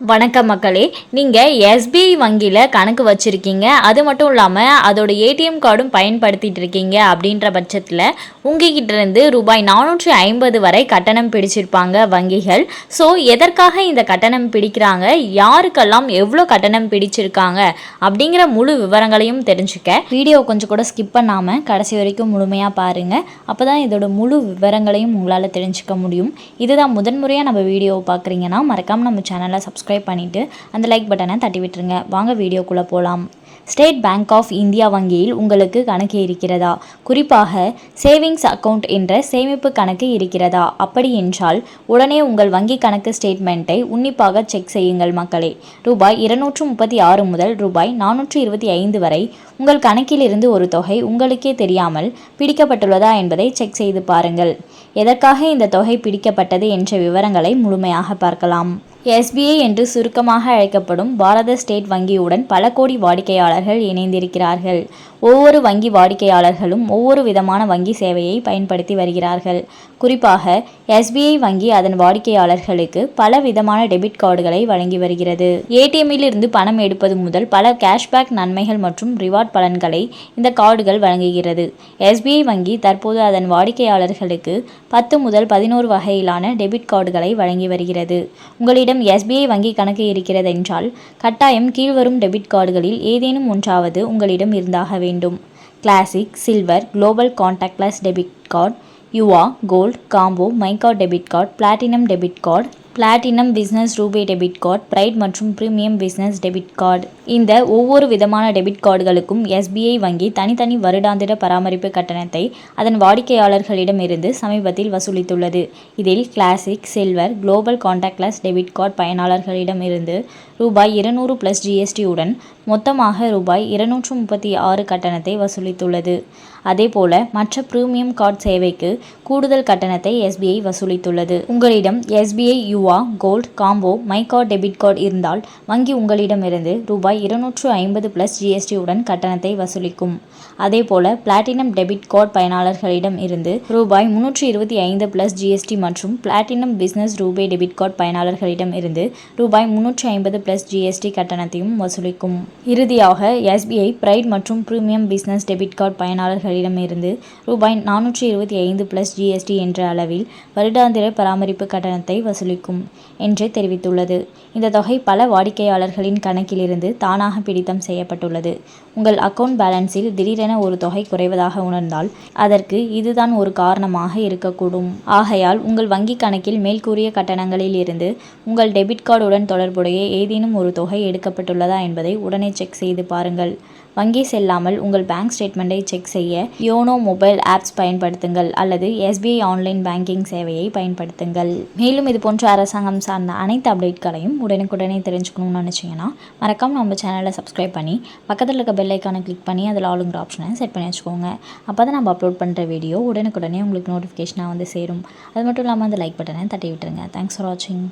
வணக்கம் மக்களே. நீங்கள் எஸ்பிஐ வங்கியில் கணக்கு வச்சுருக்கீங்க. அது மட்டும் இல்லாமல் அதோட ஏடிஎம் கார்டும் பயன்படுத்திட்டு இருக்கீங்க அப்படின்ற பட்சத்தில் உங்ககிட்ட இருந்து ரூபாய் நானூற்றி ஐம்பது வரை கட்டணம் பிடிச்சிருப்பாங்க வங்கிகள். ஸோ எதற்காக இந்த கட்டணம் பிடிக்கிறாங்க? யாருக்கெல்லாம் எவ்வளோ கட்டணம் பிடிச்சிருக்காங்க? அப்படிங்கிற முழு விவரங்களையும் தெரிஞ்சுக்க. வீடியோ கொஞ்சம் கூட ஸ்கிப் பண்ணாமல் கடைசி வரைக்கும் முழுமையாக பாருங்கள் அப்போ தான் இதோட முழு விவரங்களையும் உங்களால் தெரிஞ்சுக்க முடியும். இதுதான் முதன்முறையாக நம்ம வீடியோவை பார்க்குறீங்கன்னா மறக்காமல் நம்ம சேனலை சப்ஸ்கிரைப் பண்ணிவிட்டு அந்த லைக் பட்டனை தட்டி விட்டுருங்க. வாங்க வீடியோக்குள்ளே போகலாம் ஸ்டேட் பேங்க் ஆஃப் இந்தியா வங்கியில் உங்களுக்கு கணக்கு இருக்கிறதா? குறிப்பாக சேவிங்ஸ் அக்கவுண்ட் என்ற சேமிப்பு கணக்கு இருக்கிறதா? அப்படி என்றால் உடனே உங்கள் வங்கி கணக்கு ஸ்டேட்மெண்ட்டை உன்னிப்பாக செக் செய்யுங்கள் மக்களே. ரூபாய் இருநூற்று முப்பத்தி ஆறு முதல் ரூபாய் நானூற்று இருபத்தி ஐந்து வரை உங்கள் கணக்கிலிருந்து ஒரு தொகை உங்களுக்கே தெரியாமல் பிடிக்கப்பட்டுள்ளதா என்பதை செக் செய்து பாருங்கள். எதற்காக இந்த தொகை பிடிக்கப்பட்டது என்ற விவரங்களை முழுமையாக பார்க்கலாம். எஸ்பிஐ என்று சுருக்கமாக அழைக்கப்படும் பாரத ஸ்டேட் வங்கியுடன் பல கோடி வாடிக்கையாளர்கள் இணைந்திருக்கிறார்கள். ஒவ்வொரு வங்கி வாடிக்கையாளர்களும் ஒவ்வொரு விதமான வங்கி சேவையை பயன்படுத்தி வருகிறார்கள். குறிப்பாக எஸ்பிஐ வங்கி அதன் வாடிக்கையாளர்களுக்கு பல விதமான டெபிட் கார்டுகளை வழங்கி வருகிறது. ஏடிஎம்மில் இருந்து பணம் எடுப்பது முதல் பல கேஷ்பேக் நன்மைகள் மற்றும் ரிவார்ட் பலன்களை இந்த கார்டுகள் வழங்குகிறது. எஸ்பிஐ வங்கி தற்போது அதன் வாடிக்கையாளர்களுக்கு பத்து முதல் பதினோரு வகையிலான டெபிட் கார்டுகளை வழங்கி வருகிறது. உங்களிடம் எஸ்பிஐ வங்கி கணக்கு இருக்கிறது என்றால் கட்டாயம் கீழ்வரும் டெபிட் கார்டுகளில் ஏதேனும் ஒன்றாவது உங்களிடம் இருந்தாக வேண்டும். Classic silver global contactless debit card Yuva gold combo my card debit card platinum debit card platinum business RuPay debit card pride மற்றும் பிரீமியம் பிஸ்னஸ் டெபிட் கார்டு இந்த ஒவ்வொரு விதமான டெபிட் கார்டுகளுக்கும் எஸ்பிஐ வங்கி தனித்தனி வருடாந்திர பராமரிப்பு கட்டணத்தை அதன் வாடிக்கையாளர்களிடமிருந்து சமீபத்தில் வசூலித்துள்ளது. இதில் classic silver global contactless debit card பயனாளர்களிடமிருந்து ரூபாய் இருநூறு பிளஸ் ஜிஎஸ்டியுடன் மொத்தமாக ரூபாய் இருநூற்று முப்பத்தி ஆறு கட்டணத்தை வசூலித்துள்ளது. அதேபோல மற்ற பிரீமியம் கார்டு சேவைக்கு கூடுதல் கட்டணத்தை எஸ்பிஐ வசூலித்துள்ளது. உங்களிடம் SBI Yuva gold combo my card debit card இருந்தால் வங்கி உங்களிடமிருந்து ரூபாய் இருநூற்று ஐம்பது பிளஸ் ஜிஎஸ்டியுடன் கட்டணத்தை வசூலிக்கும். அதேபோல பிளாட்டினம் டெபிட் கார்டு பயனாளர்களிடம் இருந்து ரூபாய் முன்னூற்று இருபத்தி ஐந்து பிளஸ் ஜிஎஸ்டி மற்றும் platinum business RuPay debit card பயனாளர்களிடம் இருந்து ரூபாய் முன்னூற்று ஐம்பது பிளஸ் ஜிஎஸ்டி கட்டணத்தையும் வசூலிக்கும். இறுதியாக எஸ்பிஐ பிரைட் மற்றும் பிரீமியம் பிசினஸ் டெபிட் கார்டு பயனாளர்கள் இருந்து ரூபாய் நானூற்றி இருபத்தி ஐந்து பிளஸ் ஜிஎஸ்டி என்ற அளவில் வருடாந்திர பராமரிப்பு கட்டணத்தை வசூலிக்கும் என்று தெரிவித்துள்ளது. இந்த தொகை பல வாடிக்கையாளர்களின் கணக்கிலிருந்து தானாக பிடித்தம் செய்யப்பட்டுள்ளது. உங்கள் அக்கவுண்ட் பேலன்ஸில் திடீரென ஒரு தொகை குறைவதாக உணர்ந்தால் அதற்கு இதுதான் ஒரு காரணமாக இருக்கக்கூடும். ஆகையால் உங்கள் வங்கி கணக்கில் மேல்கூறிய கட்டணங்களில் இருந்து உங்கள் டெபிட் கார்டுடன் தொடர்புடைய ஏதேனும் ஒரு தொகை எடுக்கப்பட்டுள்ளதா என்பதை உடனே செக் செய்து பாருங்கள். வங்கி செல்லாமல் உங்கள் பேங்க் ஸ்டேட்மெண்ட்டை செக் செய்ய யோனோ மொபைல் ஆப்ஸ் பயன்படுத்துங்கள் அல்லது எஸ்பிஐ ஆன்லைன் பேங்கிங் சேவையை பயன்படுத்துங்கள். மேலும் இது போன்ற அரசாங்கம் சார்ந்த அனைத்து அப்டேட்களையும் உடனுக்குடனே தெரிஞ்சுக்கணும்னு நினச்சிங்கன்னா மறக்காமல் நம்ம சேனலை சப்ஸ்கிரைப் பண்ணி பக்கத்தில் இருக்க பெல் ஐக்கானை கிளிக் பண்ணி அதில் ஆளுங்கிற ஆப்ஷனை செட் பண்ணி வச்சுக்கோங்க. அப்போ தான் நம்ம அப்லோட் பண்ணுற வீடியோ உடனுக்குடனே உங்களுக்கு நோட்டிஃபிகேஷனாக வந்து சேரும். அது மட்டும் இல்லாமல் அந்த லைக் பட்டனை தட்டி விட்டுருங்க. தேங்க்ஸ் ஃபார் வாட்சிங்